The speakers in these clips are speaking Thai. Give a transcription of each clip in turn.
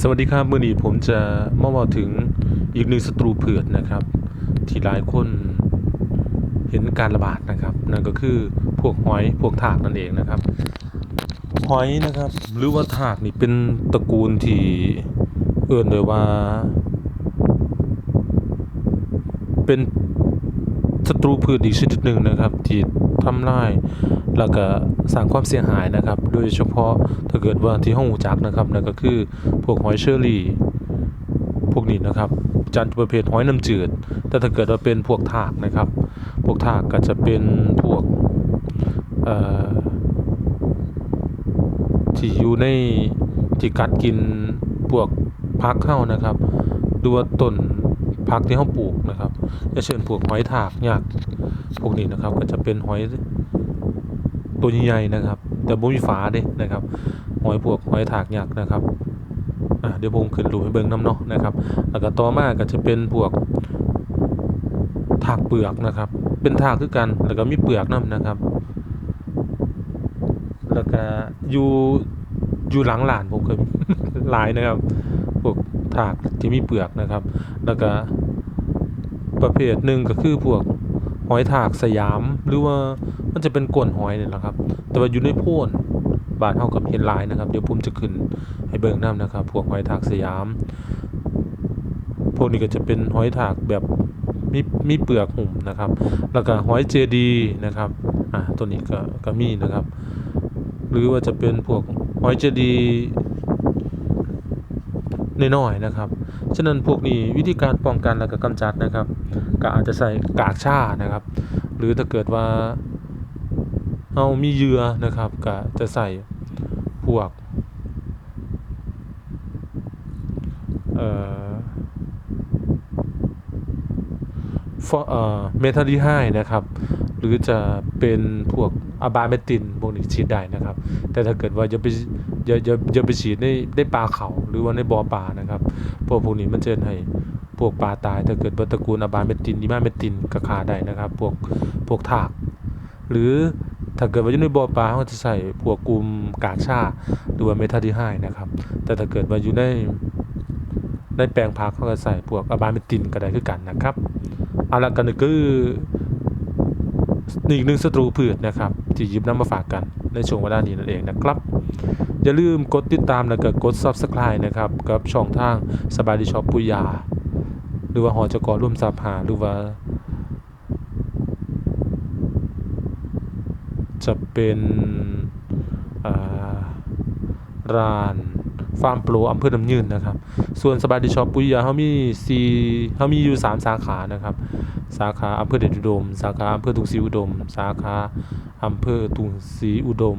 สวัสดีครับมื่อนี้ผมจะมาบอกถึงอีกหนึ่งศัตรูเผือดนะครับ ที่หลายคนเห็นการระบาดนะครับ นั่นก็คือพวกหอยพวกถากนั่นเองนะครับ หอยนะครับ หรือว่าถากนี่เป็นตระกูลที่เอื่นเลยว่า เป็น ศัตรูพืชอีกชนิดหนึ่งนะครับที่ทำลายแล้วก็สร้างความเสียหายนะครับ โดยเฉพาะถ้าเกิดว่าที่ห้องหูจักนะครับนั่นก็คือพวกหอยเชอรี่ พวกนี้นะครับจันประเภทหอยน้ำจืด แต่ถ้าเกิดว่าเป็นพวกถากนะครับ พวกถากก็จะเป็นพวกที่อยู่ในที่กัดกินพวกพักเข้านะครับหรือว่าต้น พักที่เขาปลูกนะครับอย่างเช่นพวกหอยถากยักพวกนี้นะครับ ก็จะเป็นหอยตัวใหญ่ๆนะครับ แต่บ่มีฝาเด้นะครับหอยพวกหอยถากยักนะครับเดี๋ยวผมขึ้นรูปให้เบิ่งน้ำเนาะนะครับแล้วก็ต่อมาก็จะเป็นพวกถากเปลือกนะครับ เป็นถากคือกันแล้วก็มีเปลือกน้ำนะครับ แล้วก็อยู่อยู่หลังหลานผมเคยหลายนะครับพวก ถากที่มีเปลือกนะครับ แล้วก็ประเภทหนึ่งก็คือพวกหอยถากสยามหรือว่ามันจะเป็นก้นหอยนี่แหละครับ แต่ว่าอยู่ในโพนบ้านเฮากับเห็นลายนะครับ เดี๋ยวผมจะขึ้นให้เบิ่งน้ำนะครับ พวกหอยถากสยาม พวกนี้ก็จะเป็นหอยถากแบบมีมีเปลือกหุ่มนะครับ แล้วก็หอยเจดีนะครับ อ่าตัวนี้ก็ก็มีนะครับ หรือว่าจะเป็นพวกหอยเจดี น้อยๆนะครับ ฉะนั้นพวกนี้วิธีการป้องกันและก็กำจัดนะครับ ก็อาจจะใส่กากชานะครับ หรือถ้าเกิดว่าเอามีเหยื่อนะครับ ก็จะใส่พวกเอ่อฟอ เมทาดีไฮนะครับ หรือจะเป็นพวกอะบาเมตินพวกนี้ฉีดได้นะครับ แต่ถ้าเกิดว่าอย่าไปอย่าอย่าอย่าไปฉีดในในปลาเขาหรือว่าในบ่อปลานะครับพราะพวกนี้มันจะให้พวกปลาตาย ถ้าเกิดว่าตระกูลอะบาเมตินดีมาเมตินก็ฆ่าได้นะครับ พวกพวกทาก หรือถ้าเกิดว่าอยู่ในบ่อปลาเขาจะใส่พวกกลุ่มกาชาหรือว่าเมทาดีไฮนะครับ แต่ถ้าเกิดว่าอยู่ในในแปลงผักเขาก็ใส่พวกอะบาเมตินก็ได้คือกันนะครับ อาละกันนี่คืออีกหนึ่งศัตรูพืชนะครับ ที่ยิบน้ำมาฝากกันในช่วงเวลานี้นั่นเองนะครับ อย่าลืมกดติดตามแล้วก็กด Subscribe นะครับ กับช่องทางสบายดีช็อปปุยา หรือว่าหอจกร่วมสาหาหรือว่า จะเป็นร้าน ฟาร์มโปรอำเภอน้ำยืนนะครับ ส่วนสบายดีช็อปปุยยาเขามีซีเขามีอยู่ 3 สาขานะครับ สาขาอำเภอเดชอุดม สาขาอำเภอตุงศรีอุดม สาขาอำเภอตุงศรีอุดม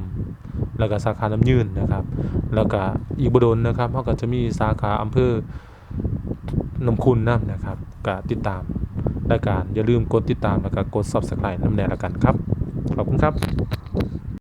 แล้วก็สาขาน้ำยืนนะครับ แล้วก็อีกบดลนะครับเขาก็จะมีสาขาอำเภอนมคุณน้ำนะครับก็ติดตามรายการอย่าลืมกดติดตามแล้วก็กด subscribe น้ำแน่ละกันครับ ขอบคุณครับ